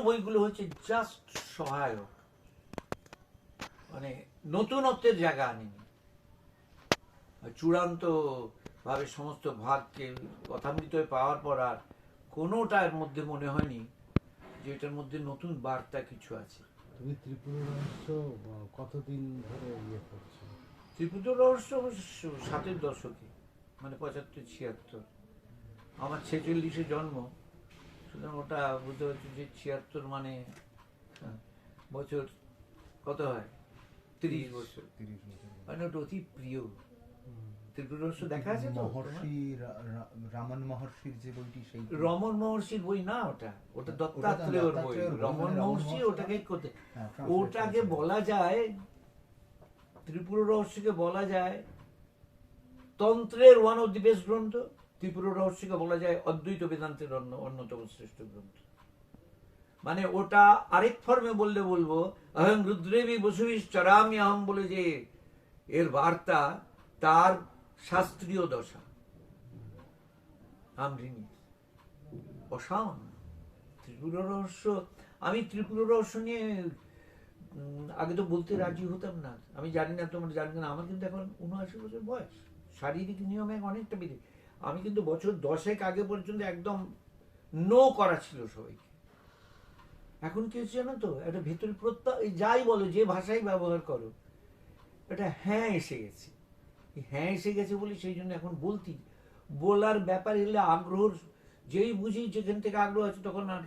বইগুলো হচ্ছে জাস্ট সহায়ক। মানে নতুনত্বের জায়গা আনেনি। চূড়ান্ত ভাবে সমস্ত ভাগকে কথামৃত পাওয়ার পর আর কোনোটার মধ্যে মনে হয়নি যে এটার মধ্যে নতুন বার্তা কিছু আছে। তুমি ত্রিপুরা রহস্য কতদিন ধরে ইয়ে করছ? ত্রিপুরা রহস্য ষাটের দশকে মানে পঁচাত্তর ছিয়াত্তর। আমার ছেচল্লিশে জন্ম। সুতরাং ওটা বুঝতে পারছি যে ছিয়াত্তর মানে হ্যাঁ, বছর কত হয়? তিরিশ বছর। মানে ওটা অতি প্রিয়। ত্রিপুরা রহস্য দেখা আছে মহর্ষি রামন মহর্ষির যে বইটি সেই রমন মহর্ষির বই না ওটা? ওটা ওটা দত্তাত্রেয়র বই। রমন মানে মহর্ষি ওটাকে হ্যাঁ, ওটাকে বলা যায় ত্রিপুরা রহস্যকে বলা যায় তন্ত্রের ওয়ান অফ দি বেস্ট গ্রন্থ। ত্রিপুরা রহস্যকে বলা যায় অদ্বৈত বেদান্তের অন্য, অন্যতম শ্রেষ্ঠ গ্রন্থ। মানে ওটা আরেক ফর্মে বললে বলব, অহং রুদ্রেবী বসুবিশ চরামি অহম বলে যে এর বার্তা, তার শাস্ত্রীয় দশা। অসামান্য। ত্রিপুরা রহস্য, আমি ত্রিপুরা রহস্য নিয়ে আগে তো বলতে রাজি হতাম না। আমি জানি না, তোমার জানি না, আমার কিন্তু এখন উনআশি বছর বয়স। শারীরিক নিয়মে অনেকটা বেড়ে আমি কিন্তু বছর দশেক আগে পর্যন্ত একদম নো করা ছিল সবাইকে। এখন কি হচ্ছে জানো তো? একটা ভেতরে প্রত্যয় যাই বলো যে ভাষাই ব্যবহার করো এটা হ্যাঁ এসে গেছে। হ্যাঁ এসে গেছে বলে সেই জন্য এখন বলতি। বলার ব্যাপার এলে আগ্রহ যেই বুঝি যেখান থেকে আগ্রহ আছে তখন আর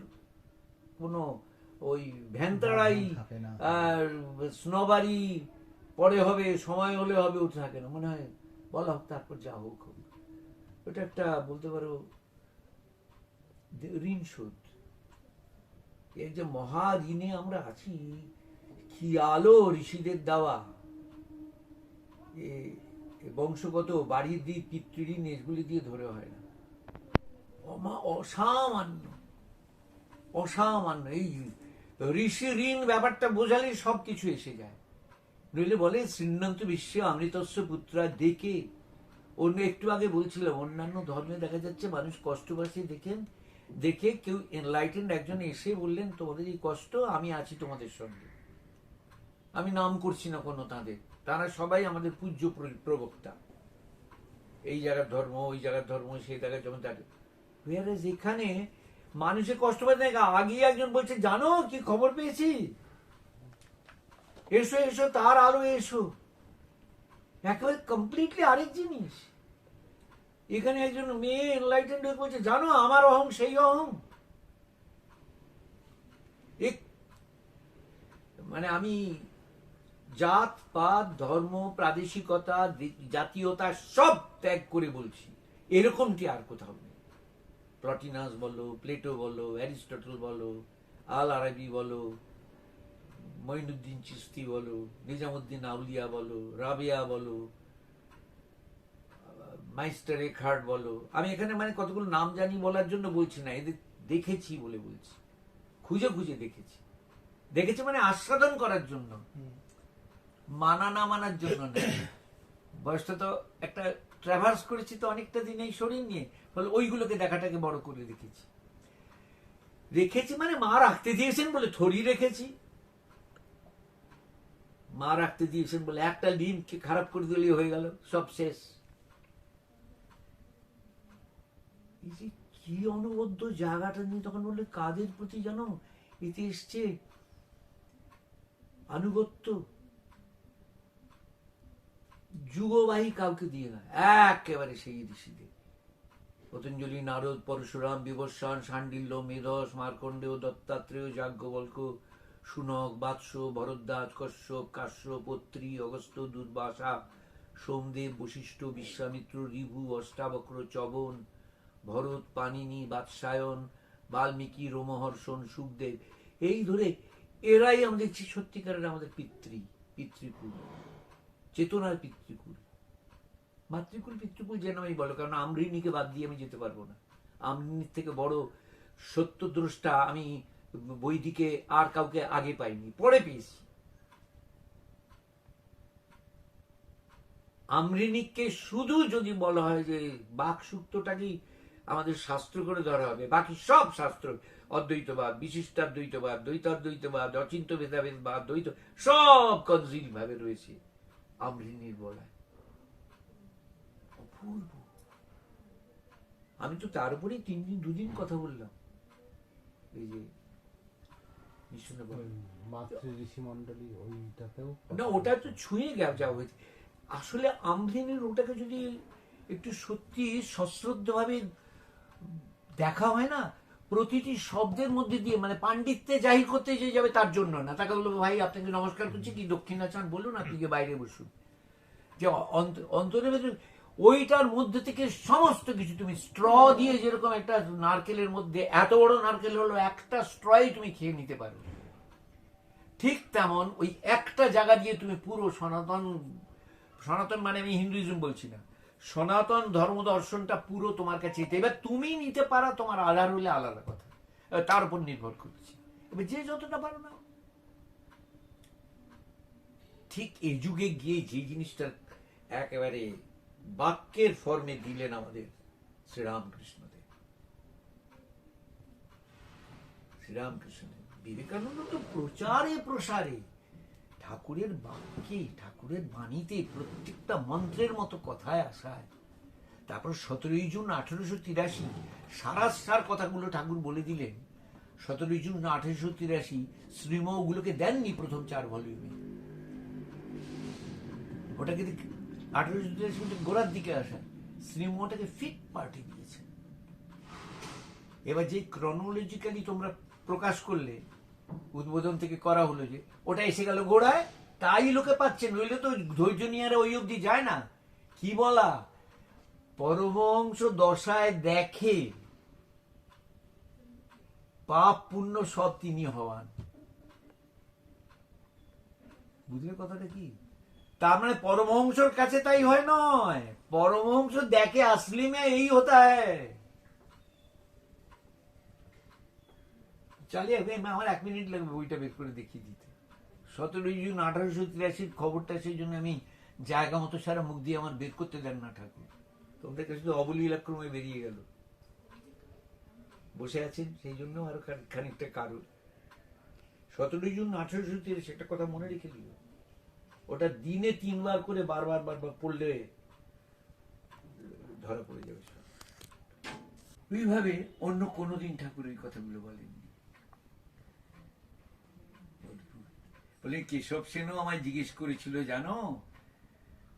কোনো ওই ভ্যানতাড়াই। আর স্নবারি পরে হবে সময় হলে হবে ওটা থাকে না। মনে হয় বলা হোক তারপর যা হোক হোক। ওটা একটা বলতে পারো, ঋণ শোধ। এই যে মহা ঋণে আমরা আছি, কি আলো ঋষিদের দেওয়া। বংশগত বাড়ির দিয়ে পিতৃঋণ, এগুলি দিয়ে ধরে হয় না। অমা, অসামান্য অসামান্য। এই ঋষি ঋণ ব্যাপারটা বোঝালে সব কিছু এসে যায়। নইলে বলে শ্রীনন্ত বিশ্বে অমৃতস্ব পুত্রা দেখে অন্য একটু আগে বলছিলাম, অন্যান্য ধর্মে দেখা যাচ্ছে মানুষ কষ্ট পাচ্ছে দেখেন দেখে কেউ এনলাইটেন্ড একজন এসে বললেন, তোমাদের এই কষ্ট, আমি আছি তোমাদের সঙ্গে। আমি নাম করছি না কোনো তাদের। তারা সবাই আমাদের পূজ্য প্রবক্তা। এই জায়গার ধর্ম, ওই জায়গার ধর্ম, সেই জায়গায় যেমন থাকে এখানে মানুষের কষ্ট পাচ্ছে আগে একজন বলছে, জানো, কি খবর পেয়েছি? এসো এসো, তার আলো এসো। একেবারে কমপ্লিটলি আরেক জিনিস। এখানে একজন মেয়ে এনলাইটেন্ড হয়ে বলছে, জানো, আমার অহং, সেই অহং। মানে আমি জাত, পাত, ধর্ম, প্রাদেশিকতা জাতীয়তা সব ত্যাগ করে বলছি। এরকমটি আর কোথাও নেই? প্লটিনাস বলো, প্লেটো বলো, অ্যারিস্টটল বলো আল আরবি বলো মঈনুদ্দিন চিস্তি বলো নিজামুদ্দিন আউলিয়া বলো রাবিয়া বলো মাইস্টার এখার্ড বলো। আমি এখানে মানে কতগুলো নাম জানি বলার জন্য বলছি না এদের দেখেছি বলে বলছি। খুঁজে খুঁজে দেখেছি। দেখেছি মানে আস্বাদন করার জন্য। মানা না মানার জন্য না। বয়সটা তো একটা ট্রাভার্স করেছি তো অনেকটা দিন এই শরীর নিয়ে। ফলে ওইগুলোকে দেখাটাকে বড় করে রেখেছি। রেখেছি মানে মা রাখতে দিয়েছেন বলে থরি রেখেছি। মা রাখতে দিয়েছেন বলে একটা ডিমকে খারাপ করে দিলেই হয়ে গেল, সব শেষ। কি অনবদ্য জায়গাটা নিয়ে তখন বললে কাদের প্রতি জানো এতে এসছে আনুগত্য? যুগবাহী কাউকে দিয়ে না একেবারে সেই ঋষিদের। পতঞ্জলি, নারদ, পরশুরাম বিবস্বান শান্ডিল্য মেধস, মার্কণ্ডেয়, দত্তাত্রেয় যাজ্ঞবল্ক সুনক বাৎস ভরদ্বাজ, কশ্যপ, কাশ্যপ পত্রী অগস্ত্য, দুর্বাসা, সোমদেব, বশিষ্ঠ, বিশ্বামিত্র, রিভু, অষ্টাবক্র, চবন, ভরত পানিনি বাৎসায়ন বাল্মীকি, রোমহর্ষণ, সুখদেব। এই ধরে এরাই আমরা দেখছি সত্যিকারের আমাদের পিতৃ, পিতৃকুল। চেতনার পিতৃকুল। মাতৃকুল, পিতৃকুল যেন আমি বলো, কারণ আমৃণীকে বাদ দিয়ে আমি যেতে পারব না। আমৃণীর থেকে বড় সত্যদ্রষ্টা আমি বৈদিকে আর কাউকে আগে পাইনি। পরে পেয়েছি। আমৃণীকে শুধু যদি বলা হয় যে বাক সূক্তটাকেই আমাদের শাস্ত্র করে ধরা হবে, বাকি সব শাস্ত্র, অদ্বৈতবাদ, বিশিষ্টাদ্বৈতবাদ, দ্বৈতাদ্বৈতবাদ, অচিন্ত ভেদাভেদবাদ, দ্বৈত, সব কনজিল ভাবে রয়েছে আমৃণীর বলায়। অপূর্ব। আমি তো তার উপরেই তিন দিন দুদিন কথা বললাম। এই যে মাতৃ ঋষি মন্ডলী ওইটাতেও না ওটা তো ছুঁয়ে যাওয়া হয়েছে। আসলে আমরিনের ওটাকে যদি একটু সত্যি সশ্রদ্ধভাবে দেখা হয় না প্রতিটি শব্দের মধ্যে দিয়ে মানে পাণ্ডিত্যে জাহির করতে যে যাবে তার জন্য না। তাকে বলব ভাই আপনাকে নমস্কার করছি কি দক্ষিণা চান বলুন আপনি বাইরে বসুন। যে অন্ত- অন্তরের ভেতরে ওইটার মধ্যে থেকে সমস্ত কিছু, তুমি স্ট্র দিয়ে যেরকম একটা নারকেলের মধ্যে এত বড় নারকেল হলো, একটা স্ট্রই তুমি খেয়ে নিতে পারো। ঠিক তেমন ওই একটা জায়গা দিয়ে তুমি পুরো সনাতন সনাতন মানে আমি হিন্দুইজম বলছি না, সনাতন ধর্ম দর্শনটা পুরো তোমার কাছে এবার তুমি নিতে পারা, তোমার আধার হলে আলাদা কথা। তার উপর নির্ভর করছে। এবার যে যতটা পারো না। ঠিক এই যুগে গিয়ে যে জিনিসটা একেবারে বাক্যের ফর্মে দিলেন আমাদের শ্রীরামকৃষ্ণদেব। শ্রীরামকৃষ্ণদেব, বিবেকানন্দ তো প্রচারে প্রসারে, ঠাকুরের বাক্যে, ঠাকুরের বাণীতে প্রত্যেকটা মন্ত্রের মতো কথায় আসায়। তারপর সতেরোই জুন আঠেরোশো তিরাশি সারা কথাগুলো ঠাকুর বলে দিলেন। সতেরোই জুন আঠেরোশো তিরাশি শ্রীম ওগুলোকে দেননি প্রথম চার ভলিউমে ওটাকে আঠেরোশো তিরাশি গোড়ার দিকে আসা শ্রীম ওটাকে ফিট পার্টি দিয়েছে এবার যে ক্রনোলজিক্যালি তোমরা প্রকাশ করলে, উদ্বোধন থেকে করা হলো যে, ওটা এসে গেল গোড়ায়, তাই লোকে পাচ্ছে, নইলে তো ধৈর্য নিয়ে আর ওই অবধি যায় না। কি বলা? পরমহংস দশায় দেখে পাপ পুণ্য সব তিনি হওয়ান। বুঝলে কথাটা কি? তার মানে পরমহংসর কাছে তাই হয় নয়। পরমহংস দেখে আসলি মে এই হতা চালিয়ে আমার এক মিনিট লাগবে বইটা বের করে দেখিয়ে দিতে। সতেরোই জুন আঠারোশো তিরাশির খবরটা সেই জন্য আমি জায়গা মতো সারা মুখ দিয়ে আমার বের করতে দেন না ঠাকুর। তোমাদের কাছে তো অবলীলাক্রমে বেরিয়ে গেল। বসে আছেন, সেই জন্য আরও খানি- খানিকটা কারণ সতেরোই জুন আঠারোশো তিরাশি, একটা কথা মনে রেখে দিও। ওটা দিনে তিনবার করে বারবার বারবার পড়লে ধরা পড়ে যাবে। ওইভাবে অন্য কোনোদিন ঠাকুর ওই কথাগুলো বলেননি। বলে, কেশব সেনও আমায় জিজ্ঞেস করেছিল, জানো?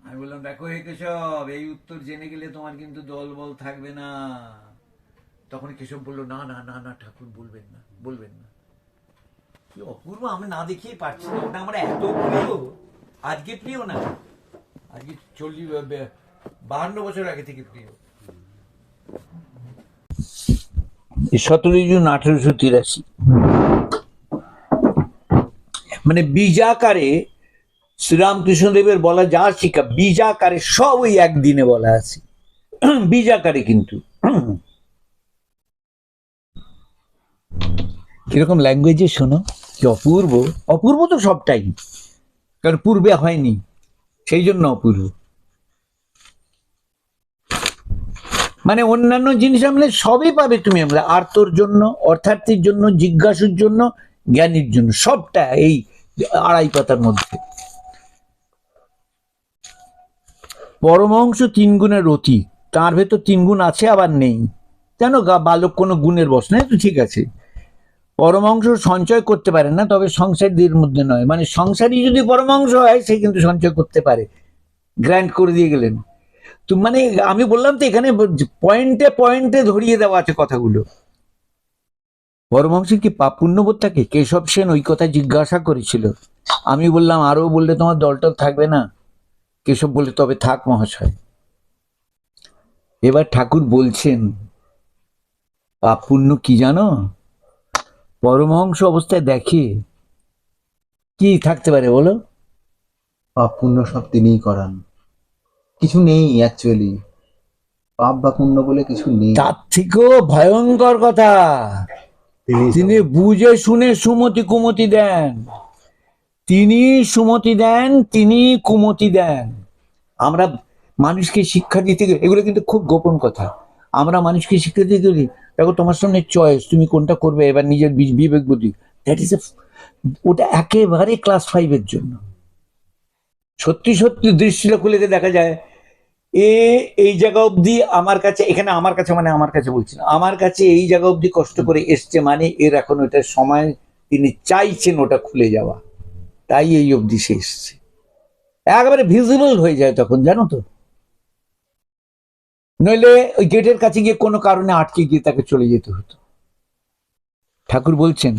আমি বললাম, দেখো হে কেশব, এই উত্তর জেনে গেলে তোমার কিন্তু দল বল থাকবে না। তখন কেশব বলল, না না না না, ঠাকুর বলবেন না বলবেন না। কি অপূর্ব আমি না দেখিয়ে পারছি না। ওটা আমার এত প্রিয় আজকে প্রিয় না? আজকে চল্লিশ বাহান্ন বছর আগে থেকে প্রিয়। সতেরোই জুন আঠেরোশো তিরাশি। মানে বীজাকারে শ্রীরামকৃষ্ণদেবের বলা যা শিক্ষা বীজাকারে সব ওই একদিনে বলা আছে। বীজাকারে কিন্তু। কীরকম ল্যাঙ্গুয়েজে শোনো? কি অপূর্ব? অপূর্ব তো সবটাই। কারণ পূর্বে হয়নি, সেই জন্য অপূর্ব। মানে অন্যান্য জিনিস আমলে সবই পাবে তুমি আমরা আর্তর জন্য, অর্থার্থীর জন্য, জিজ্ঞাসুর জন্য, জ্ঞানীর জন্য, সবটা এই আড়াই পাতার মধ্যে। পরমহংস তিন গুণের অতি, তার ভেতর তিন গুণ আছে, আবার নেই। কেন বালক কোনো গুণের বস না তো ঠিক আছে। পরমাংশ সঞ্চয় করতে পারে না, তবে সংসারীদের মধ্যে নয়। মানে সংসারী যদি পরমাংশ হয়, সে কিন্তু সঞ্চয় করতে পারে। গ্র্যান্ড করে দিয়ে গেলেন। তো মানে আমি বললাম তো এখানে পয়েন্টে পয়েন্টে ধরিয়ে দেওয়া আছে কথাগুলো। পরমাংশের কি পাপ পুণ্যবোধ থাকে? কেশব সেন ওই কথা জিজ্ঞাসা করেছিল। আমি বললাম, আরও বললে তোমার দলটল থাকবে না? কেশব বলে তবে থাক মহাশয়। এবার ঠাকুর বলছেন, পাপ পুণ্য কি জানো? পরমহংস অবস্থায় দেখে। কি থাকতে পারে বলো? পাপ পুণ্য সব তিনিই করান। কিছু নেই অ্যাকচুয়ালি পাপ বা পুণ্য বলে কিছু নেই। তার থেকেও ভয়ঙ্কর কথা। তিনি বুঝে শুনে সুমতি কুমতি দেন। তিনি সুমতি দেন তিনি কুমতি দেন। আমরা মানুষকে শিক্ষা দিতে গেলে এগুলো কিন্তু খুব গোপন কথা। আমরা মানুষকে শিক্ষা দিতে গেলে দেখো তোমার সামনে চয়েস তুমি কোনটা করবে, এবার নিজের বিবেক বুদ্ধি। দ্যাট ইজ এ ওটা একেবারে ক্লাস ফাইভের জন্য। সত্যি সত্যি দৃষ্টিটা খুলে দেখা যায়, এ, এই জায়গা অবধি আমার কাছে, এখানে আমার কাছে মানে আমার কাছে বলছি না, আমার কাছে এই জায়গা অবধি কষ্ট করে এসছে মানে এর এখন ওটা সময় তিনি চাইছেন ওটা খুলে যাওয়া। তাই এই অবধি সে এসছে। একেবারে ভিজিবল হয়ে যায় তখন, জানো তো? নইলে ওই গেটের কাছে গিয়ে কোনো কারণে আটকে গিয়ে তাকে চলে যেতে হতো। ঠাকুর বলছেন,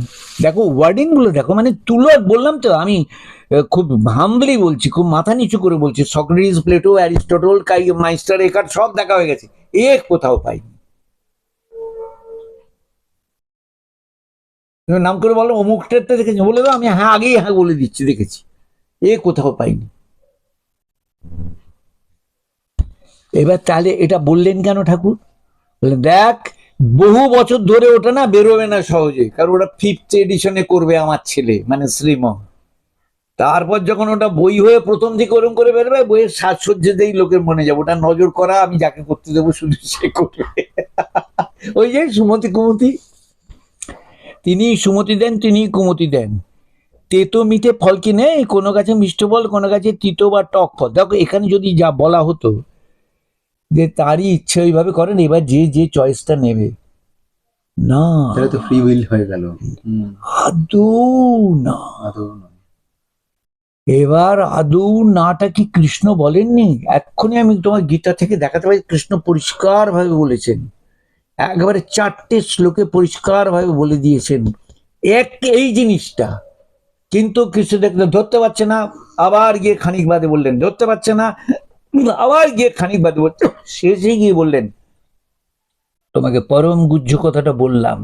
দেখো ওয়ার্ডিংগুলো দেখো মানে তুলো, বললাম তো, আমি খুব হাম্বলি বলছি, খুব মাথা নিচু করে বলছি, সক্রেটিস, প্লেটো, অ্যারিস্টটল, কাই, মাইস্টার, একার, সব দেখা হয়ে গেছে, এক কোথাও পাইনি। নাম করে বলো অমুকটা দেখেছি, বলে দাও, আমি হ্যাঁ আগেই হ্যাঁ বলে দিচ্ছি, দেখেছি, এ কোথাও পাইনি। এবার তাহলে এটা বললেন কেন ঠাকুর? বললেন, দেখ, বহু বছর ধরে ওটা না বেরোবে না সহজে, কারণ ওটা ফিফথ এডিশনে করবে আমার ছেলে মানে শ্রীম তারপর যখন ওটা বই হয়ে প্রথম দিকে ওরম করে বেরোবে, বইয়ের সাজসজ্জাতেই লোকের মনে যাবে, ওটা নজর করা, আমি যাকে করতে দেবো শুধু সে করবে। ওই যে সুমতি কুমতি, তিনি সুমতি দেন, তিনি কুমতি দেন। তেতো মিঠে ফল কি নেই কোনো গাছে মিষ্ট ফল কোনো গাছে তিতো বা টক ফল। দেখো, এখানে যদি যা বলা হতো যে তারই ইচ্ছে ওইভাবে করেন এবার যে যে চয়েসটা নেবে। না। তাহলে তো ফ্রি উইল হয়ে গেল। আদৌ না। আদৌ। এবার আদৌ নাটা কি কৃষ্ণ বলেননি? এক্ষুনি আমি তোমার গীতা থেকে দেখাতে পারি কৃষ্ণ পরিষ্কার ভাবে বলেছেন। একবারে চারটে শ্লোকে পরিষ্কার ভাবে বলে দিয়েছেন। এক এই জিনিসটা। কিন্তু কৃষ্ণ দেখলে ধরতে পারছে না। আবার গিয়ে খানিক বাদে বললেন ধরতে পারছে না। আবার গিয়ে খানিক বাদে বলতে শেষে গিয়ে বললেন। তোমাকে পরম গুহ্য কথাটা বললাম,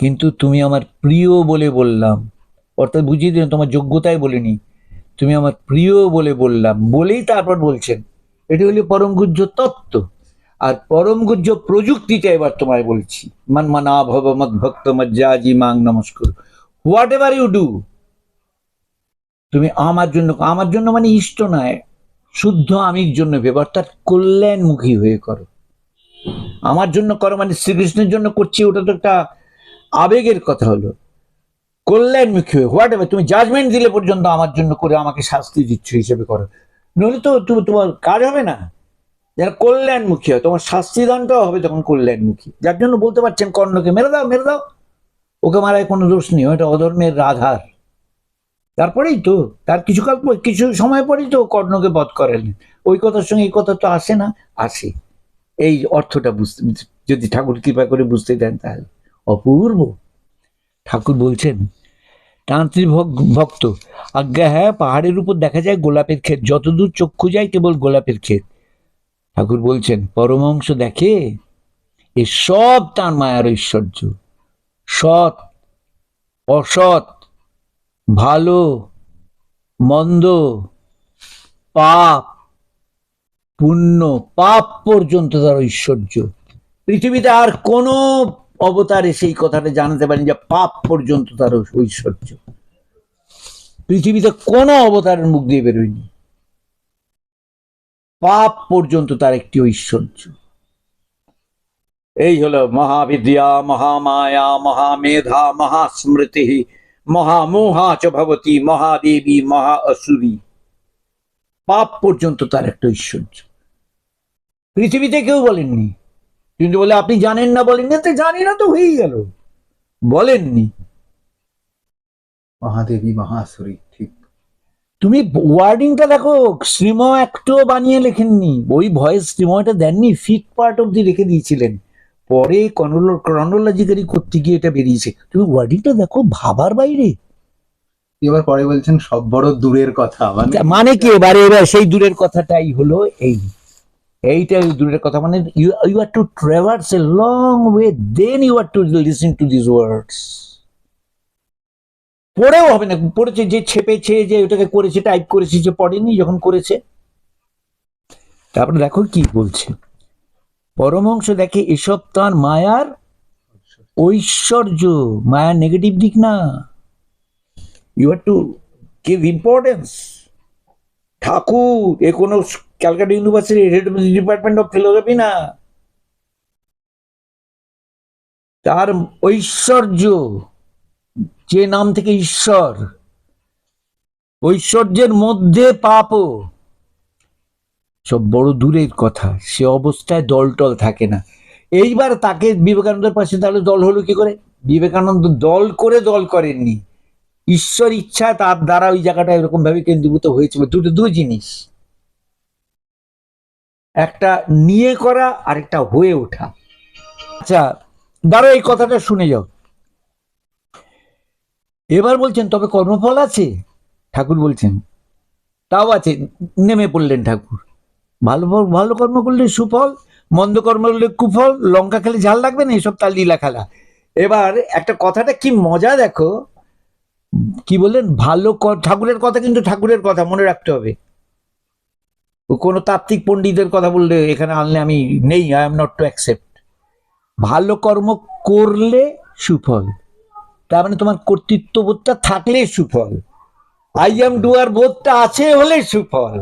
কিন্তু তুমি আমার প্রিয় বলে বললাম। অর্থাৎ বুঝিয়ে দিলেন, তোমার যোগ্যতায় বলিনি। তুমি আমার প্রিয় বলে বললাম, বলেই তারপর বলছেন। এটি হলো পরম গুহ্য তত্ত্ব। আর পরম গুহ্য প্রযুক্তিটা এবার তোমায় বলছি। মান মানা ভব মদ ভক্ত মজ্জাজি মাং নমস্কার। Whatever you do? তুমি আমার জন্য আমার জন্য মানে ইষ্ট নয়। শুদ্ধ আমির জন্য অর্থাৎ কল্যাণমুখী হয়ে করো। আমার জন্য করো মানে শ্রীকৃষ্ণের জন্য করছি, ওটা তো একটা আবেগের কথা হলো। কল্যাণমুখী হয়ে হোয়াট তুমি জাজমেন্ট দিলে পর্যন্ত আমার জন্য করে আমাকে শাস্তি দিচ্ছ হিসেবে করো। নইলে তো তুমি, তোমার কাজ হবে না। যারা কল্যাণমুখী হয়, তোমার শাস্তিদানটাও হবে তখন কল্যাণমুখী। যার জন্য বলতে পারছেন কর্ণকে, মেরে দাও মেরে দাও। ওকে মারায় কোনো দোষ নেই, ওটা অধর্মের আধার তারপরেই তো, তার কিছু কাল পর- কিছু সময় পরেই তো কর্ণকে বধ করালেন ওই কথার সঙ্গে এই কথা তো আসে না, আসে। এই অর্থটা বুঝতে যদি ঠাকুর কৃপা করে বুঝতে দেন তাহলে। অপূর্ব। ঠাকুর বলছেন, তান্ত্রিক ভক- ভক্ত, আজ্ঞা হ্যাঁ পাহাড়ের উপর দেখা যায় গোলাপের ক্ষেত। যতদূর চক্ষু যায় কেবল গোলাপের ক্ষেত। ঠাকুর বলছেন পরমাংশ দেখে এ সব তার মায়ার ঐশ্বর্য। সৎ, অসৎ ভালো, মন্দ, পাপ, পুণ্য, পাপ পর্যন্ত তার ঐশ্বর্য। পৃথিবীতে আর কোনো অবতারে সেই কথাটা জানাতে পারেন যে পাপ পর্যন্ত তার ঐশ্বর্য। পৃথিবীতে কোনো অবতারের মুখ দিয়ে বেরোয়নি। পাপ পর্যন্ত তার একটি ঐশ্বর্য। এই হলো মহাবিদ্যা, মহামায়া, মহামেধা, মহাস্মৃতি। মহামোহা চ মহাদেবী মহা অসুরী পাপ পর্যন্ত তার একটা ঐশ্বর্য। পৃথিবীতে কেউ বলেননি। কিন্তু বলে, আপনি জানেন না বলেন না তো জানি না, তো হয়েই গেল। বলেননি। মহাদেবী, মহাসুরী, ঠিক। তুমি ওয়ার্ডিংটা দেখো শ্রীম একটুও বানিয়ে লেখেননি। ওই ভয়েস শ্রীময়টা দেননি, ফিট পার্ট অব্দি রেখে দিয়েছিলেন। পরে ক্রনোলজিক্যালি করতে গিয়ে এটা বেরিয়েছে। তুমি ওয়ার্ডিংটা দেখো ভাবার বাইরে। এবার পরে বলছেন সব বড় দূরের কথা মানে মানে কি? এবারে এবার সেই দূরের কথাটাই হলো এই। এইটাই দূরের কথা মানে you you are to traverse a long way then you are to listen to this words পড়েও হবে না। পড়েছে যে ছেপেছে যে ওটাকে করেছে টাইপ করেছে যে পড়েনি যখন করেছে। তারপরে দেখো কি বলছে। পরমংশ দেখে এসব তার মায়ার ঐশ্বর্য। মায়ার নেগেটিভ দিক না। You are to give importance Thakur, এ কোনো Calcutta university department of philosophy না। তার ঐশ্বর্য, যে নাম থেকে ঈশ্বর, ঐশ্বর্যের মধ্যে পাপও। সব বড় দূরের কথা। সে অবস্থায় দল টল থাকে না। এইবার তাকে বিবেকানন্দের পাশে তাহলে দল হলো কি করে? বিবেকানন্দ দল করে দল করেননি। ঈশ্বর ইচ্ছা তার দ্বারা ওই জায়গাটা এরকম ভাবে কেন্দ্রীভূত হয়েছিল। দুটো দু জিনিস। একটা নিয়ে করা আর একটা হয়ে ওঠা। আচ্ছা দাঁড়ো এই কথাটা শুনে যাও। এবার বলছেন, তবে কর্মফল আছে? ঠাকুর বলছেন, তাও আছে। নেমে পড়লেন ঠাকুর। ভালো ভালো কর্ম করলে সুফল, মন্দ কর্ম করলে কুফল, লঙ্কা খেলে ঝাল লাগবে না এইসব তার লীলা খেলা। এবার একটা কথাটা কি মজা দেখো, কি বললেন? ভালো ঠাকুরের কথা কিন্তু ঠাকুরের কথা, মনে রাখতে হবে। কোনো তাত্ত্বিক পণ্ডিতের কথা বললে এখানে আনলে আমি নেই I am not to accept ভালো কর্ম করলে সুফল, তার মানে তোমার কর্তৃত্ববোধটা থাকলে সুফল। আই এম ডুয়ার বোধটা আছে হলে সুফল।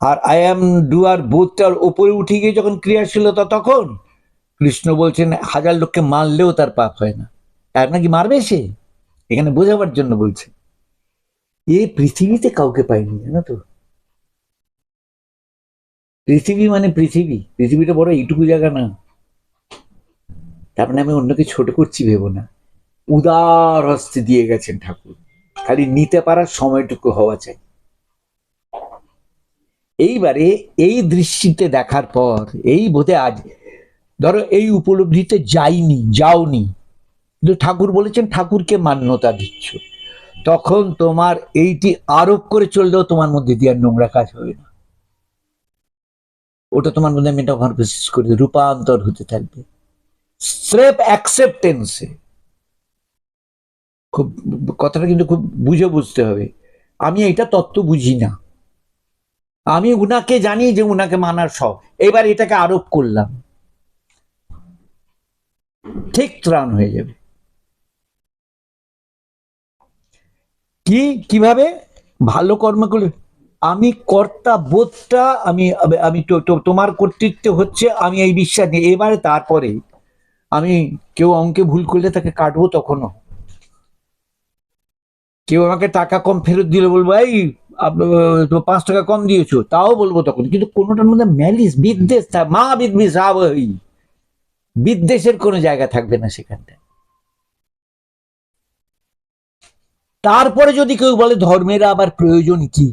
আর আই এম ডুয়ার বোধটার ওপরে উঠে গিয়ে যখন ক্রিয়াশীলতা তখন কৃষ্ণ বলছেন, হাজার লোককে মারলেও তার পাপ হয় না। তার নাকি মারবে সে? এখানে বোঝাবার জন্য বলছে। এ পৃথিবীতে কাউকে পাইনি, জানো তো? পৃথিবী মানে পৃথিবী। পৃথিবীটা বড় এইটুকু জায়গা না। তার মানে আমি অন্যকে ছোট করছি ভেবো না। উদার হস্তে দিয়ে গেছেন ঠাকুর। খালি নিতে পারার সময়টুকু হওয়া চাই। এইবারে এই দৃষ্টিতে দেখার পর, এই বোধে আজ, ধরো এই উপলব্ধিতে যাইনি, যাওনি। কিন্তু ঠাকুর বলেছেন, ঠাকুরকে মান্যতা দিচ্ছ। তখন তোমার এইটি আরোপ করে চললেও তোমার মধ্যে দিয়ে আর নোংরা কাজ হবে না। ওটা তোমার মধ্যে মেটাফরমেসিস করে, রূপান্তর হতে থাকবে। স্রেফ অ্যাকসেপ্টেন্সে খুব, কথাটা কিন্তু খুব বুঝে বুঝতে হবে। আমি এটা তত্ত্ব বুঝি না। আমি উনাকে জানি যে উনাকে মানার সব এবার এটাকে আরোপ করলাম। ঠিক ত্রাণ হয়ে যাবে। কি? কীভাবে? ভালো কর্ম করলে। আমি কর্তা বোধটা, আমি আমি তোমার কর্তৃত্ব হচ্ছে আমি এই বিশ্বাস নিই এবারে তারপরে আমি কেউ অঙ্কে ভুল করলে তাকে কাটবো তখনও। কেউ আমাকে টাকা কম ফেরত দিলে বলব, এই পাঁচ টাকা কম দিয়েছ, তাও বলব তখন। কিন্তু কোনোটার মধ্যে ম্যালিস বিদ্বেষ মা বিদ্বেষ আবহি বিদ্বেষের কোনো জায়গা থাকবে না সেখানটায়। তারপরে যদি কেউ বলে ধর্মের আবার প্রয়োজন কি?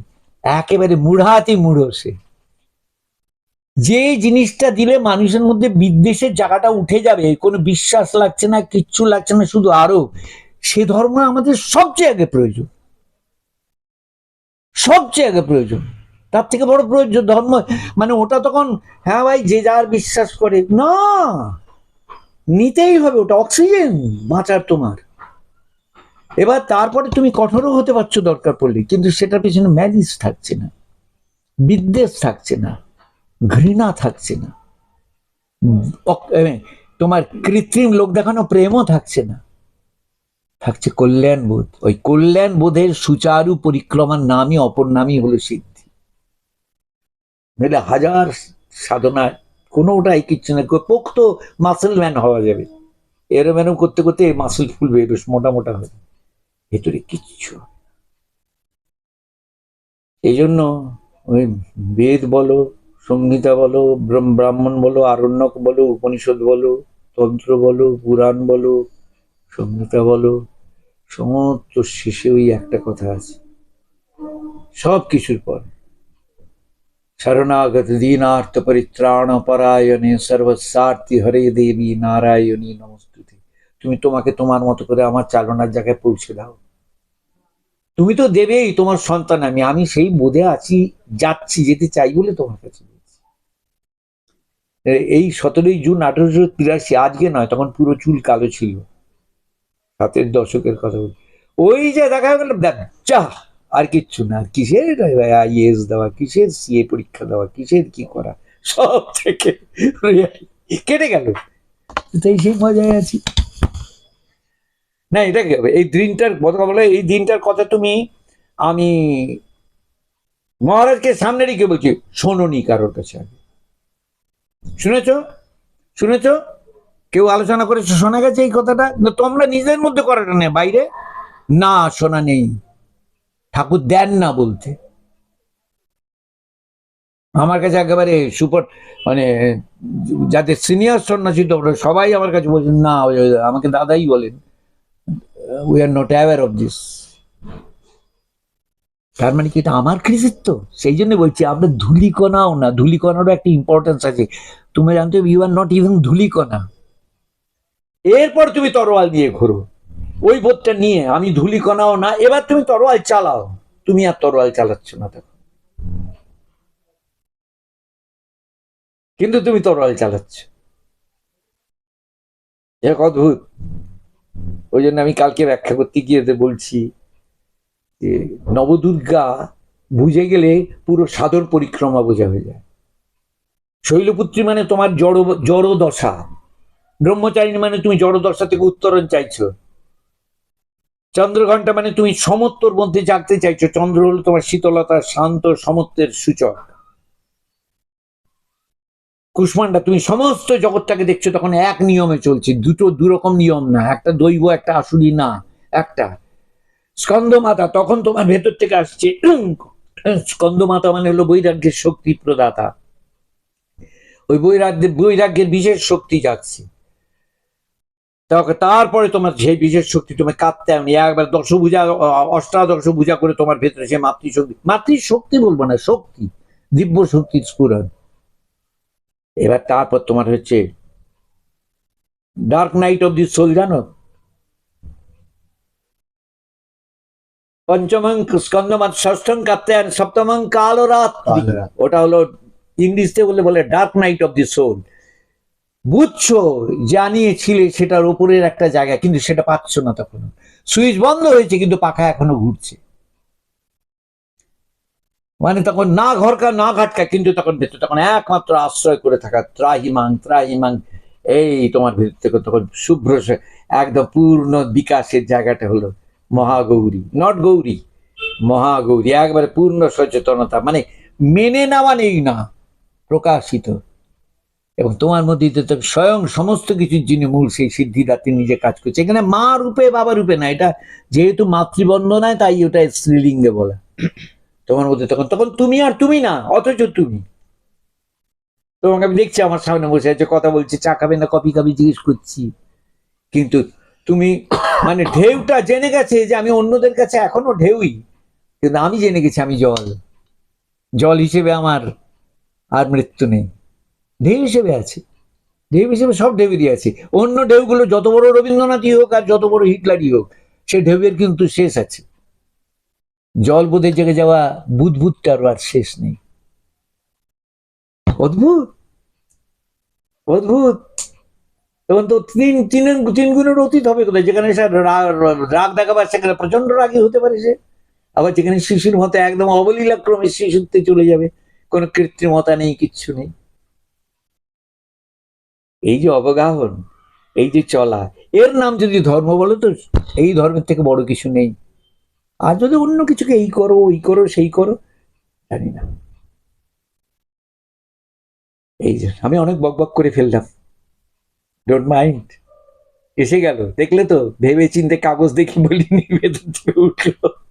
একেবারে মুড়াতি মুড়ো সে। যে জিনিসটা দিলে মানুষের মধ্যে বিদ্বেষের জায়গাটা উঠে যাবে, কোনো বিশ্বাস লাগছে না, কিচ্ছু লাগছে না, শুধু আরও। সে ধর্ম আমাদের সবচেয়ে আগে প্রয়োজন। সবচেয়ে আগে প্রয়োজন। তার থেকে বড় প্রয়োজন ধর্ম। মানে ওটা তখন হ্যাঁ ভাই, যে যার বিশ্বাস করে। না! নিতেই হবে ওটা, অক্সিজেন বাঁচার তোমার। এবার তারপরে তুমি কঠোরও হতে পারছ দরকার পড়লে, কিন্তু সেটার পিছনে ম্যালিস থাকছে না। বিদ্বেষ থাকছে না। ঘৃণা থাকছে না। তোমার কৃত্রিম লোক দেখানো প্রেমও থাকছে না। থাকছে কল্যাণ বোধ। ওই কল্যাণ বোধের সুচারু পরিক্রমার নামই, অপর নামই হলো সিদ্ধি। নইলে হাজার সাধনা কোনোটাই কিচ্ছু না পোক্ত মাসেল ম্যান হওয়া যাবে। এরম এরম করতে করতে এই মাসেল ফুলবে বেশ মোটা মোটা হবে ভেতরে কিচ্ছু এই জন্য ওই বেদ বলো, সংহিতা বলো ব্রাহ্মণ বলো, আরণ্যক বলো, উপনিষদ বলো, তন্ত্র বলো, পুরাণ বলো, সংহিতা বলো সমস্ত শেষে ওই একটা কথা আছে। সব কিছুর পর। শরণাগত দীনার্থ পরিত্রাণ পরায়ণে সর্বস্বার্থী হরে দেবী নারায়ণী নমস্তুতে। তুমি তোমাকে তোমার মতো করে আমার চালনার জায়গায় পৌঁছে দাও। তুমি তো দেবেই তোমার সন্তান আমি। আমি সেই বোধে আছি, যাচ্ছি, যেতে চাই বলে তোমার কাছে। এই সতেরোই জুন আঠারোশো তিরাশি, আজকে নয়, তখন পুরো চুল কালো ছিল। সাতের দশকের কথা বলি ওই যে দেখা গেল যা, আর কিচ্ছু না। কিসের আইএস দেওয়া, কিসের সিএ পরীক্ষা দেওয়া, কিসের কি করা? সব থেকে কেটে গেল। তাই সেই মজায় আছি। না, এটা কি হবে? এই দিনটার কথা বলে, এই দিনটার কথা তুমি, আমি মহারাজকে সামনে রেখে বলছি, শোনোনি কারোর কাছে আগে। শুনেছ? শুনেছ? কেউ আলোচনা করেছে, শোনা গেছে এই কথাটা? তোমরা নিজের মধ্যে করাটা নেই, বাইরে? না, শোনা নেই। ঠাকুর দেন না বলতে। আমার কাছে একেবারে সুপার মানে যাদের সিনিয়র সন্ন্যাসী তোমরা সবাই আমার কাছে বলছেন না আমাকে দাদাই বলেন। We are not aware of this তার মানে কি এটা আমার কৃতিত্ব? সেই জন্য বলছি, আমরা ধুলিকণাও না, ধুলিকণারও একটা ইম্পর্টেন্স আছে। তুমি জানতে ইউ আর নট ইভেন ধুলিকণা। এরপর তুমি তরোয়াল নিয়ে ঘোরো। ওই বোধটা নিয়ে আমি ধুলি ধুলিকণাও না, এবার তুমি তরোয়াল চালাও। তুমি আর তরোয়াল চালাচ্ছ না দেখো। কিন্তু তুমি তরোয়াল চালাচ্ছ। এক অদ্ভুত। ওই জন্য আমি কালকে ব্যাখ্যা করতে গিয়ে বলছি যে নবদুর্গা বুঝে গেলে পুরো সাধন পরিক্রমা বোঝা হয়ে যায়। শৈলপুত্রী মানে তোমার জড় জড় দশা ব্রহ্মচারিণী মানে তুমি জড় দশা থেকে উত্তরণ চাইছো। চন্দ্রঘণ্টা মানে তুমি সমত্বর মধ্যে জাগতে চাইছো। চন্দ্র হলো তোমার শীতলতা, শান্ত সমত্বের সূচক। কুষ্মান্ডা তুমি সমস্ত জগৎটাকে দেখছ, তখন এক নিয়মে চলছে। দুটো দুরকম নিয়ম না, একটা দৈব, একটা আসুরি না, একটা। স্কন্দমাতা তখন তোমার ভেতর থেকে আসছে। স্কন্দমাতা মানে হলো বৈরাগ্যের শক্তি প্রদাতা। ওই বৈরাগ্যের বৈরাগ্যের বিশেষ শক্তি যাচ্ছে তারপরে তোমার সেই বিশেষ শক্তি তুমি কাঁদতে আমি একবার দশভুজা অষ্টাদশ ভুজা করে তোমার ভেতরে সে মাতৃশক্তি মাতৃশক্তি বলব না শক্তি দিব্য শক্তির স্ফুরণ। এবার তারপর তোমার হচ্ছে dark night of the soul জানো? পঞ্চমং স্কন্দমাত ষষ্ঠম কাপ্তায়ন সপ্তমং কালো রাত ওটা হলো ইংলিশতে বলে বলে dark night of the soul বুঝছ? জানিয়েছিলে সেটার উপরের একটা জায়গা, কিন্তু সেটা পাচ্ছ না তখন। সুইচ বন্ধ হয়েছে, কিন্তু পাখা এখনও ঘুরছে। মানে তখন না ঘরকা, না ঘাটকা, কিন্তু তখন ভেতর, তখন একমাত্র আশ্রয় করে থাকা ত্রাহিমাং ত্রাহিমাং। এই তোমার ভেতর থেকে তখন শুভ্র একদম পূর্ণ বিকাশের জায়গাটা হলো মহাগৌরী। নট গৌরী, মহাগৌরী। একবারে পূর্ণ সচেতনতা। মানে মেনে নেওয়া নেই না, প্রকাশিত। এবং তোমার মধ্যে স্বয়ং সমস্ত কিছুর যিনি মূল সেই সিদ্ধিদাত্রী নিজে কাজ করছে, এখানে মা রূপে, বাবা রূপে না, এটা যেহেতু মাতৃবন্দনায় তাই ওটা স্ত্রীলিঙ্গে বলা। তোমার মধ্যে তখন তখন তুমি আর তুমি না, অথচ তুমি। তোমাকে আমি দেখছি, আমার সামনে বসে আছে, কথা বলছি, চা খাবে না, কফি খাবি, জিজ্ঞেস করছি। কিন্তু তুমি মানে ঢেউটা জেনে গেছে যে আমি অন্যদের কাছে এখনও ঢেউই, কিন্তু আমি জেনে গেছি আমি জল। জল হিসেবে আমার আর মৃত্যু নেই। ঢেউ হিসেবে আছে। ঢেউ হিসেবে সব ঢেউরই আছে। অন্য ঢেউগুলো যত বড় রবীন্দ্রনাথই হোক আর যত বড় হিটলারই হোক, সে ঢেউয়ের কিন্তু শেষ আছে। জল বোধে জেগে যাওয়া বুদবুদটারও আর শেষ নেই। অদ্ভুত! অদ্ভুত! তখন তো তিন তিন তিন গুণের অতীত হবে কোথায়? যেখানে রাগ দেখাবার, সেখানে প্রচণ্ড রাগী হতে পারে সে। আবার যেখানে শিশুর মতো একদম অবলীলাক্রমে শিশুত্বে চলে যাবে, কোনো কৃত্রিমতা নেই, কিচ্ছু নেই। এই যে অবগাহন, এই যে চলা, এর নাম যদি ধর্ম বলো তো, এই ধর্মের থেকে বড় কিছু নেই। আর যদি অন্য কিছুকে এই করো, ওই করো, সেই করো, জানি না। এই যে, আমি অনেক বক বক করে ফেললাম। ডোন্ট মাইন্ড এসে গেল, দেখলে তো ভেবে চিনতে কাগজ দেখি বলিনি ভেতর উঠল।